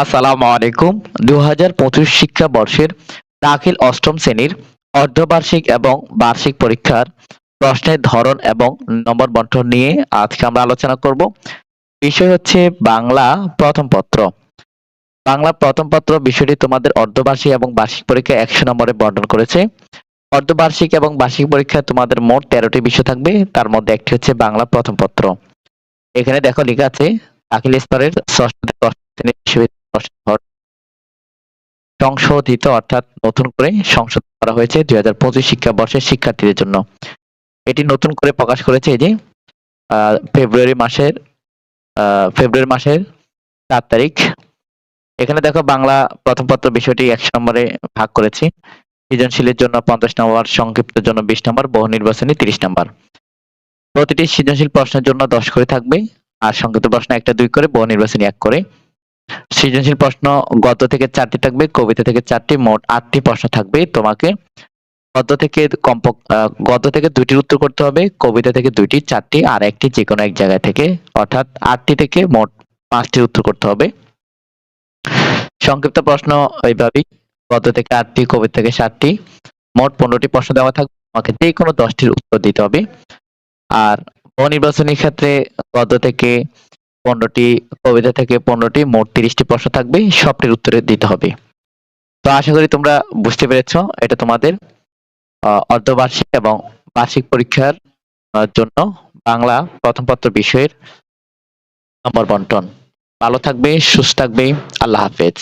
আসসালামু আলাইকুম। দু হাজার পঁচিশ শিক্ষাবর্ষের দাখিল অষ্টম শ্রেণির অর্ধবার্ষিক এবং বার্ষিক পরীক্ষার প্রশ্নের ধরন এবং নম্বর বন্টন নিয়ে আজকে আমরা আলোচনা করব। বিষয় হচ্ছে বাংলা প্রথম পত্র। বাংলা প্রথম পত্র বিষয়টি তোমাদের অর্ধবার্ষিক এবং বার্ষিক পরীক্ষা একশো নম্বরে বন্টন করেছে। অর্ধবার্ষিক এবং বার্ষিক পরীক্ষায় তোমাদের মোট তেরোটি বিষয় থাকবে। তার মধ্যে একটি হচ্ছে বাংলা প্রথম পত্র। এখানে দেখো লেখা আছে, দাখিল স্তরের ষষ্ঠ শ্রেণির সংশোধিত অর্থাৎ নতুন করে সংশোধন করা হয়েছে দুই হাজার পঁচিশ শিক্ষাবর্ষের শিক্ষার্থীদের জন্য। এটি নতুন করে প্রকাশ করেছে যে ফেব্রুয়ারি মাসের ফেব্রুয়ারি মাসের চার তারিখ। এখানে দেখো বাংলা প্রথম পত্র বিষয়টি একশো নম্বরে ভাগ করেছি। সৃজনশীলের জন্য পঞ্চাশ নম্বর, সংক্ষিপ্তের জন্য বিশ নম্বর, বহু নির্বাচনী তিরিশ নম্বর। প্রতিটি সৃজনশীল প্রশ্নের জন্য দশ করে থাকবে আর সংক্ষিপ্ত প্রশ্ন একটা দুই করে, বহু নির্বাচনী এক করে। সৃজনশীল প্রশ্ন গদ্য থেকে চারটি থাকবে কবিতা থেকে চারটি মোট আটটি প্রশ্ন থাকবে তোমাকে। গদ্য থেকে কমপক আহ, গদ্য থেকে দুইটির উত্তর করতে হবে কবিতা থেকে দুইটি চারটি আর একটি যে কোনো এক জায়গা থেকে অর্থাৎ আটটি থেকে মোট পাঁচটির উত্তর করতে হবে। সংক্ষিপ্ত প্রশ্ন ওইভাবেই গদ্য থেকে আটটি কবিতা থেকে সাতটি মোট পনেরোটি প্রশ্ন দেওয়া থাকবে তোমাকে যে কোনো দশটির উত্তর দিতে হবে। আর নির্বাচনী ক্ষেত্রে গদ্য থেকে পনেরোটি কবিতা থেকে পনেরোটি মোট তিরিশটি প্রশ্ন থাকবে, সবটির উত্তরে দিতে হবে। তো আশা করি তোমরা বুঝতে পেরেছ, এটা তোমাদের অর্ধবার্ষিক এবং বার্ষিক পরীক্ষার জন্য বাংলা প্রথম পত্র বিষয়ের নম্বর বন্টন। ভালো থাকবে, সুস্থ থাকবে, আল্লাহ হাফেজ।